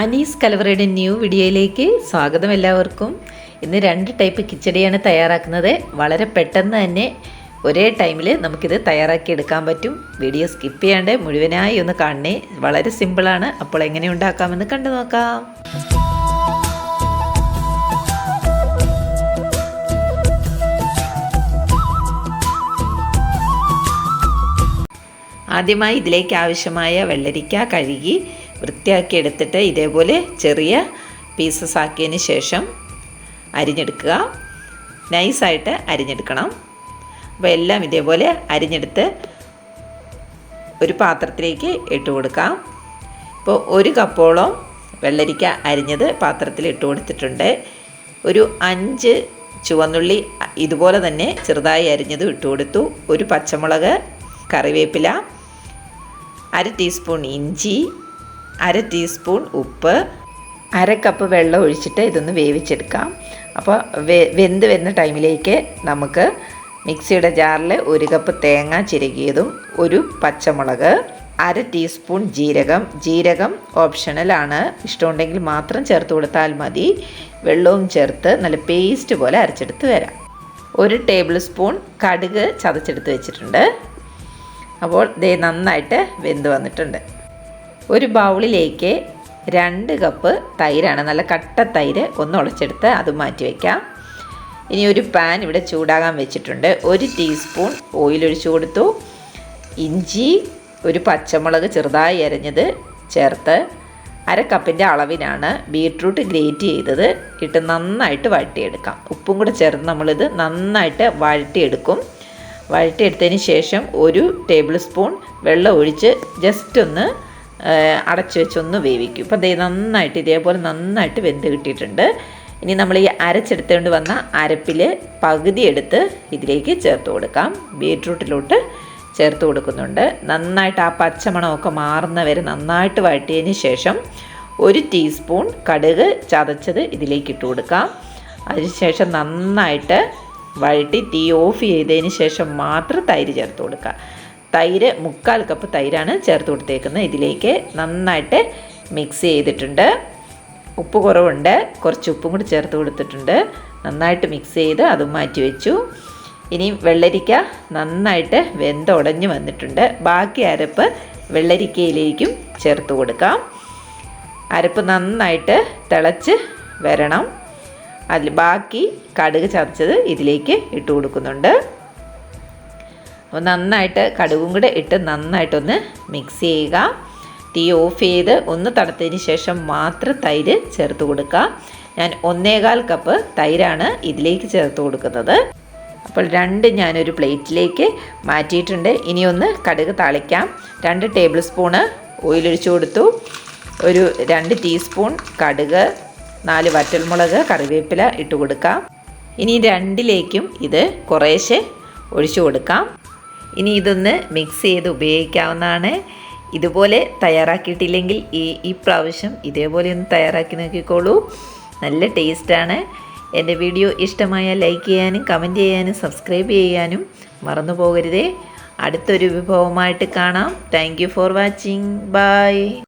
Anees കലവറയുടെ new വീഡിയോയിലേക്ക് സ്വാഗതം എല്ലാവർക്കും. ഇന്ന് രണ്ട് ടൈപ്പ് കിച്ചടിയാണ് തയ്യാറാക്കുന്നത്. വളരെ പെട്ടെന്ന് തന്നെ ഒരേ ടൈമിൽ നമുക്കിത് തയ്യാറാക്കി എടുക്കാൻ പറ്റും. വീഡിയോ സ്കിപ്പ് ചെയ്യാണ്ട് മുഴുവനായി ഒന്ന് കാണണേ. വളരെ സിമ്പിളാണ് അപ്പോൾ എങ്ങനെ ഉണ്ടാക്കാമെന്ന് കണ്ടു നോക്കാം. ആദ്യമായി ഇതിലേക്ക് ആവശ്യമായ വെള്ളരിക്ക കഴുകി വൃത്തിയാക്കി എടുത്തിട്ട് ഇതേപോലെ ചെറിയ പീസസ് ആക്കിയതിന് ശേഷം അരിഞ്ഞെടുക്കുക. നൈസായിട്ട് അരിഞ്ഞെടുക്കണം. അപ്പോൾ എല്ലാം ഇതേപോലെ അരിഞ്ഞെടുത്ത് ഒരു പാത്രത്തിലേക്ക് ഇട്ട് കൊടുക്കാം. ഇപ്പോൾ ഒരു കപ്പോളം വെള്ളരിക്ക അരിഞ്ഞത് പാത്രത്തിൽ ഇട്ട് കൊടുത്തിട്ടുണ്ട്. ഒരു അഞ്ച് ചുവന്നുള്ളി ഇതുപോലെ തന്നെ ചെറുതായി അരിഞ്ഞത് ഇട്ട് കൊടുത്തു. ഒരു പച്ചമുളക് കറിവേപ്പില അര ടീസ്പൂൺ ഇഞ്ചി അര ടീസ്പൂൺ ഉപ്പ് അര കപ്പ് വെള്ളം ഒഴിച്ചിട്ട് ഇതൊന്ന് വേവിച്ചെടുക്കാം. അപ്പോൾ വെന്ത് വരുന്ന ടൈമിലേക്ക് നമുക്ക് മിക്സിയുടെ ജാറിൽ ഒരു കപ്പ് തേങ്ങ ചിരകിയതും ഒരു പച്ചമുളക് അര ടീസ്പൂൺ ജീരകം. ജീരകം ഓപ്ഷണലാണ് ഇഷ്ടമുണ്ടെങ്കിൽ മാത്രം ചേർത്ത് കൊടുത്താൽ മതി. വെള്ളവും ചേർത്ത് നല്ല പേസ്റ്റ് പോലെ അരച്ചെടുത്ത് വരാം. ഒരു ടേബിൾ സ്പൂൺ കടുക് ചതച്ചെടുത്ത് വെച്ചിട്ടുണ്ട്. അപ്പോൾ ദേ നന്നായിട്ട് വെന്ത് വന്നിട്ടുണ്ട്. ഒരു ബൗളിലേക്ക് രണ്ട് കപ്പ് തൈരാണ്. നല്ല കട്ട തൈര് ഒന്ന് ഉളച്ചെടുത്ത് അത് മാറ്റി വയ്ക്കാം ഇനി ഒരു പാൻ ഇവിടെ ചൂടാകാൻ വെച്ചിട്ടുണ്ട്. ഒരു ടീസ്പൂൺ ഓയിൽ ഒഴിച്ചു കൊടുത്തു. ഇഞ്ചി ഒരു പച്ചമുളക് ചെറുതായി അരഞ്ഞത് ചേർത്ത് അര കപ്പിന്റെ അളവിനാണ് ബീട്രൂട്ട് ഗ്രേറ്റ് ചെയ്തത്. ഇട്ട് നന്നായിട്ട് വഴട്ടിയെടുക്കാം ഉപ്പും കൂടെ ചേർത്ത് നമ്മളിത് നന്നായിട്ട് വഴട്ടിയെടുക്കും വഴറ്റിയെടുത്തതിന് ശേഷം ഒരു ടേബിൾ സ്പൂൺ വെള്ളം ഒഴിച്ച് ജസ്റ്റ് ഒന്ന് അടച്ചു വെച്ചൊന്ന് വേവിക്കും. ഇപ്പം ദേ നന്നായിട്ട് ഇതേപോലെ നന്നായിട്ട് വെന്ത് കിട്ടിയിട്ടുണ്ട്. ഇനി നമ്മൾ ഈ അരച്ചെടുത്തുകൊണ്ട് വന്ന അരപ്പിൽ പകുതി എടുത്ത് ഇതിലേക്ക് ചേർത്ത് കൊടുക്കാം. ബീട്രൂട്ടിലോട്ട് ചേർത്ത് കൊടുക്കുന്നുണ്ട്. നന്നായിട്ട് ആ പച്ചമണമൊക്കെ മാറുന്ന വരെ നന്നായിട്ട് വഴറ്റിയതിന് ശേഷം ഒരു ടീസ്പൂൺ കടുക് ചതച്ചത് ഇതിലേക്ക് ഇട്ട് കൊടുക്കാം. അതിനുശേഷം നന്നായിട്ട് വഴറ്റി തീ ഓഫ് ചെയ്തതിന് ശേഷം മാത്രം തൈര് ചേർത്ത് കൊടുക്കുക. തൈര് മുക്കാൽ കപ്പ് തൈരാണ് ചേർത്ത് കൊടുത്തേക്കുന്നത്. ഇതിലേക്ക് നന്നായിട്ട് മിക്സ് ചെയ്തിട്ടുണ്ട്. ഉപ്പ് കുറവുണ്ട്. കുറച്ച് ഉപ്പും കൂടി ചേർത്ത് കൊടുത്തിട്ടുണ്ട്. നന്നായിട്ട് മിക്സ് ചെയ്ത് അതും മാറ്റി വെച്ചു. ഇനി വെള്ളരിക്ക നന്നായിട്ട് വെന്തുടഞ്ഞ് വന്നിട്ടുണ്ട്. ബാക്കി അരപ്പ് വെള്ളരിക്കയിലേക്കും ചേർത്ത് കൊടുക്കാം. അരപ്പ് നന്നായിട്ട് തിളച്ച് വരണം. അതിൽ ബാക്കി കടുക് ചതച്ചത് ഇതിലേക്ക് ഇട്ട് കൊടുക്കുന്നുണ്ട്. അപ്പോൾ നന്നായിട്ട് കടുകും കൂടെ ഇട്ട് നന്നായിട്ടൊന്ന് മിക്സ് ചെയ്യുക. തീ ഓഫ് ചെയ്ത് ഒന്ന് തണുത്തതിന് ശേഷം മാത്രം തൈര് ചേർത്ത് കൊടുക്കുക. ഞാൻ ഒന്നേകാൽ കപ്പ് തൈരാണ് ഇതിലേക്ക് ചേർത്ത് കൊടുക്കുന്നത്. അപ്പോൾ രണ്ട് ഞാനൊരു പ്ലേറ്റിലേക്ക് മാറ്റിയിട്ടുണ്ട്. ഇനി ഒന്ന് കടുക് തളിക്കാം. രണ്ട് ടേബിൾ സ്പൂണ് ഓയിലൊഴിച്ചു കൊടുത്തു. ഒരു രണ്ട് ടീസ്പൂൺ കടുക് നാല് വറ്റൽമുളക് കറിവേപ്പില ഇട്ട് കൊടുക്കാം. ഇനി രണ്ടിലേക്കും ഇത് കുറേശ്ശെ ഒഴിച്ചു കൊടുക്കാം. ഇനി ഇതൊന്ന് മിക്സ് ചെയ്ത് ഉപയോഗിക്കാവുന്നതാണ്. ഇതുപോലെ തയ്യാറാക്കിയിട്ടില്ലെങ്കിൽ ഈ ഈ പ്രാവശ്യം ഇതേപോലെ ഒന്ന് തയ്യാറാക്കി നോക്കിക്കോളൂ. നല്ല ടേസ്റ്റാണ്. എന്റെ വീഡിയോ ഇഷ്ടമായ ലൈക്ക് ചെയ്യാനും കമന്റ് ചെയ്യാനും സബ്സ്ക്രൈബ് ചെയ്യാനും മറന്നു പോകരുതേ. അടുത്തൊരു വിഭവമായിട്ട് കാണാം. Thank for watching bye